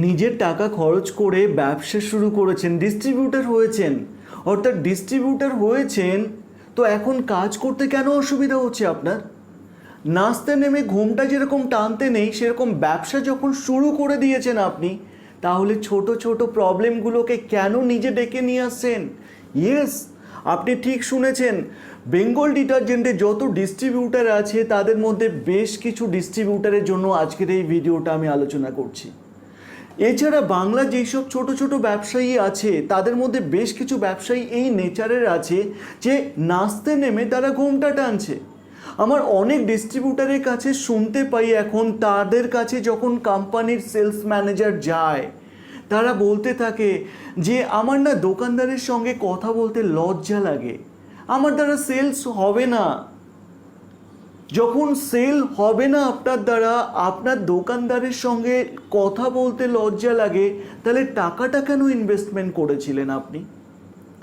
নিজের টাকা খরচ করে ব্যবসা শুরু করেছেন ডিস্ট্রিবিউটার হয়েছেন। অর্থাৎ ডিস্ট্রিবিউটার হয়েছেন, তো এখন কাজ করতে কেন অসুবিধা হচ্ছে আপনার? নাচতে নেমে ঘুমটা যেরকম টানতে নেই, সেরকম ব্যবসা যখন শুরু করে দিয়েছেন আপনি, তাহলে ছোট ছোট প্রবলেমগুলোকে কেন নিজে ডেকে নিয়ে আসছেন? ইয়েস আপনি ঠিক শুনেছেন, বেঙ্গল ডিটারজেন্টে যত ডিস্ট্রিবিউটার আছে, তাদের মধ্যে বেশ কিছু ডিস্ট্রিবিউটারের জন্য আজকের এই ভিডিওটা আমি আলোচনা করছি। এছাড়া বাংলা যেসব ছোট ছোট ব্যবসায়ী আছে, তাদের মধ্যে বেশ কিছু ব্যবসায়ী এই নেচারের আছে যে নাচতে নেমে তারা ঘুমটা টানছে। আমার অনেক ডিস্ট্রিবিউটারের কাছে শুনতে পাই এখন তাদের কাছে যখন কোম্পানির সেলস ম্যানেজার যায়, তারা বলতে থাকে যে, আমার না দোকানদারের সঙ্গে কথা বলতে লজ্জা লাগে। আমার দ্বারা সেলস হবে না। যখন সেল হবে না আপনার দ্বারা, আপনার দোকানদারের সঙ্গে কথা বলতে লজ্জা লাগে, তাহলে টাকাটা কেন ইনভেস্টমেন্ট করেছিলেন আপনি?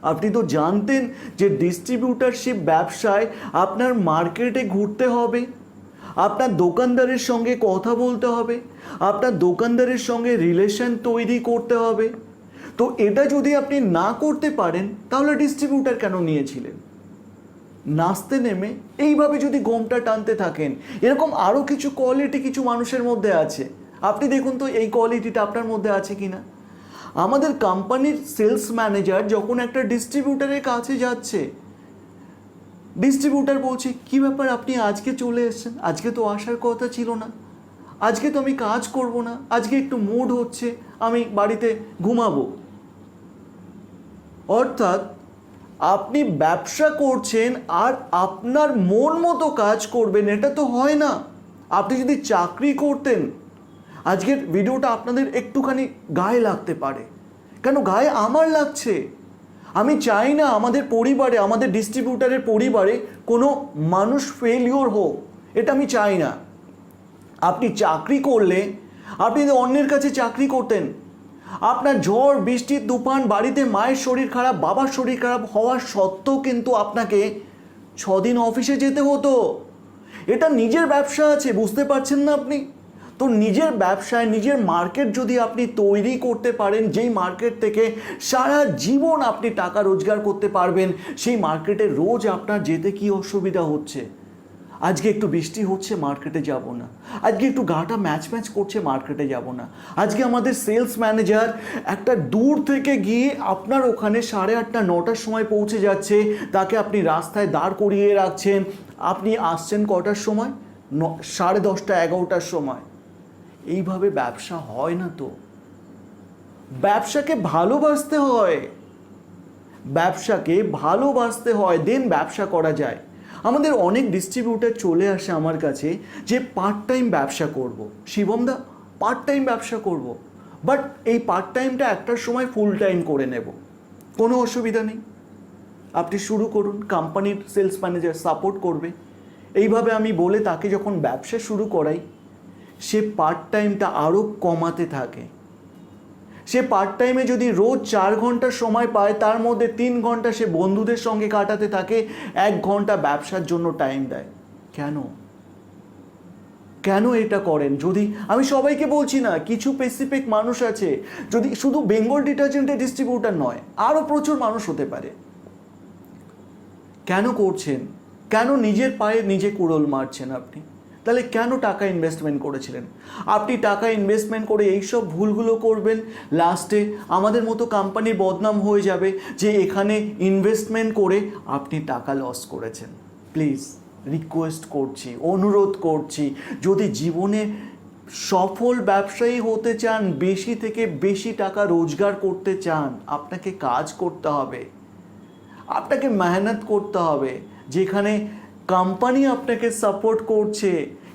আপনি তো জানতেন যে ডিস্ট্রিবিউটারশিপ ব্যবসায় আপনার মার্কেটে ঘুরতে হবে, আপনার দোকানদারের সঙ্গে কথা বলতে হবে, আপনার দোকানদারের সঙ্গে রিলেশন তৈরি করতে হবে। তো এটা যদি আপনি না করতে পারেন, তাহলে ডিস্ট্রিবিউটার কেন নিয়েছিলেন? নাচতে নেমে এইভাবে যদি গোমটা টানতে থাকেন, এরকম আরও কিছু কোয়ালিটি কিছু মানুষের মধ্যে আছে। আপনি দেখুন তো এই কোয়ালিটিটা আপনার মধ্যে আছে কি না আমাদের কোম্পানির সেলস ম্যানেজার যখন একটা ডিস্ট্রিবিউটারের কাছে যাচ্ছে ডিস্ট্রিবিউটার বলছে, কি ব্যাপার আপনি আজকে চলে এসছেন? আজকে তো আসার কথা ছিল না। আজকে তো আমি কাজ করব না। আজকে একটু মুড হচ্ছে, আমি বাড়িতে ঘুমাবো। অর্থাৎ আপনি ব্যবসা করছেন আর আপনার মন মতো কাজ করবেন, এটা তো হয় না। আপনি যদি চাকরি করতেন, আজকের ভিডিওটা আপনাদের একটুখানি গায়ে লাগতে পারে। কেন? গায়ে আমার লাগছে। আমি চাই না আমাদের পরিবারে, আমাদের ডিস্ট্রিবিউটারের পরিবারে কোনো মানুষ ফেলিওর হোক, এটা আমি চাই না। আপনি চাকরি করলে, আপনি যদি অন্যের কাছে চাকরি করতেন আপনার ঝড় বৃষ্টির তুফান, বাড়িতে মায়ের শরীর খারাপ, বাবার শরীর খারাপ হওয়ার সত্ত্বেও কিন্তু আপনাকে ছদিন অফিসে যেতে হতো। এটা নিজের ব্যবসা আছে, বুঝতে পারছেন না আপনি? তো নিজের ব্যবসায়, নিজের মার্কেট যদি আপনি তৈরি করতে পারেন, যেই মার্কেট থেকে সারা জীবন আপনি টাকা রোজগার করতে পারবেন, সেই মার্কেটে রোজ আপনার যেতে কি অসুবিধা হচ্ছে? আজকে একটু বৃষ্টি হচ্ছে মার্কেটে যাব না। আজকে একটু গাটা ম্যাচ ম্যাচ করছে মার্কেটে যাব না। আজকে আমাদের সেলস ম্যানেজার একটা দূর থেকে গিয়ে আপনার ওখানে সাড়ে আটটা, নটার সময় পৌঁছে যাচ্ছে। তাকে আপনি রাস্তায় দাঁড় করিয়ে রাখছেন। আপনি আসছেন কটার সময়? ন, সাড়ে দশটা, এগারোটার সময়। এইভাবে ব্যবসা হয় না তো। ব্যবসাকে ভালোবাসতে হয়। ব্যবসাকে ভালোবাসতে হয়। দেন ব্যবসা করা যায়। আমাদের অনেক ডিস্ট্রিবিউটার চলে আসে আমার কাছে যে পার্ট টাইম ব্যবসা করব। শিবমদা পার্ট টাইম ব্যবসা করব। বাট এই পার্ট টাইমটা একটার সময় ফুল টাইম করে নেব। কোনো অসুবিধা নেই। আপনি শুরু করুন কোম্পানির সেলস ম্যানেজার সাপোর্ট করবে। এইভাবে আমি বলে তাকে যখন ব্যবসা শুরু করাই, সে পার্ট টাইমটা আরও কমাতে থাকে। সে পার্ট টাইমে যদি রোজ চার ঘণ্টা সময় পায়, তার মধ্যে তিন ঘণ্টা সে বন্ধুদের সঙ্গে কাটাতে থাকে, এক ঘণ্টা ব্যবসার জন্য টাইম দেয়। কেন? কেন এটা করেন? যদি, আমি সবাইকে বলছি না, কিছু স্পেসিফিক মানুষ আছে, যদি শুধু বেঙ্গল ডিটারজেন্টের ডিস্ট্রিবিউটার নয় আরও প্রচুর মানুষ হতে পারে। কেন করছেন? কেন নিজের পায়ে নিজে কুড়োল মারছেন আপনি? তাহলে কেন টাকা ইনভেস্টমেন্ট করেছিলেন? আপনি টাকা ইনভেস্টমেন্ট করে এইসব ভুলগুলো করবেন লাস্টে আমাদের মতো কোম্পানির বদনাম হয়ে যাবে যে এখানে ইনভেস্টমেন্ট করে আপনি টাকা লস করেছেন। প্লিজ রিকোয়েস্ট করছি, অনুরোধ করছি, যদি জীবনে সফল ব্যবসায়ী হতে চান, বেশি থেকে বেশি টাকা রোজগার করতে চান, আপনাকে কাজ করতে হবে। আপনাকে মেহনত করতে হবে, যেখানে কোম্পানি আপনাকে সাপোর্ট করছে।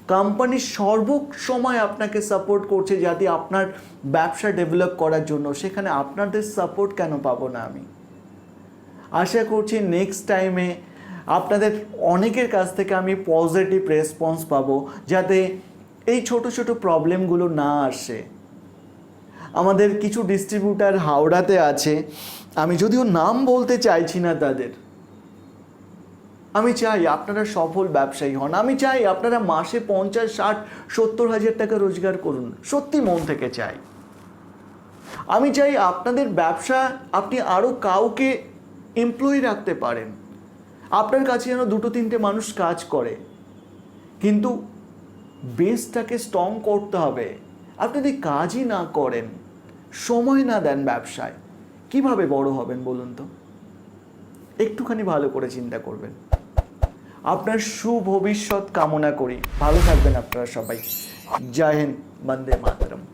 কোম্পানি সর্ব সময় আপনাকে সাপোর্ট করছে যাতে আপনার ব্যবসা ডেভেলপ করার জন্য। সেখানে আপনাদের সাপোর্ট কেন পাবো না আমি? আশা করছি নেক্সট টাইমে আপনাদের অনেকের কাছ থেকে আমি পজিটিভ রেসপন্স পাবো, যাতে এই ছোট ছোট প্রবলেমগুলো না আসে। আমাদের কিছু ডিস্ট্রিবিউটার হাওড়াতে আছে। আমি যদিও নাম বলতে চাইছি না তাদের। আমি চাই আপনারা সফল ব্যবসায়ী হন। আমি চাই আপনারা মাসে পঞ্চাশ, ষাট, সত্তর হাজার টাকা রোজগার করুন। সত্যি মন থেকে চাই। আমি চাই আপনাদের ব্যবসা আপনি আরও কাউকে এমপ্লয়ি রাখতে পারেন। আপনার কাছে যেন দুটো, তিনটে মানুষ কাজ করে। কিন্তু বেসটাকে স্ট্রং করতে হবে। আপনি যদি কাজই না করেন, সময় না দেন ব্যবসায়, কীভাবে বড় হবেন বলুন তো? একটুখানি ভালো করে চিন্তা করবেন। আপনার সুভবিষ্যৎ কামনা করি। ভালো থাকবেন আপনারা সবাই। জয় হিন্দ বন্দে মাতরম।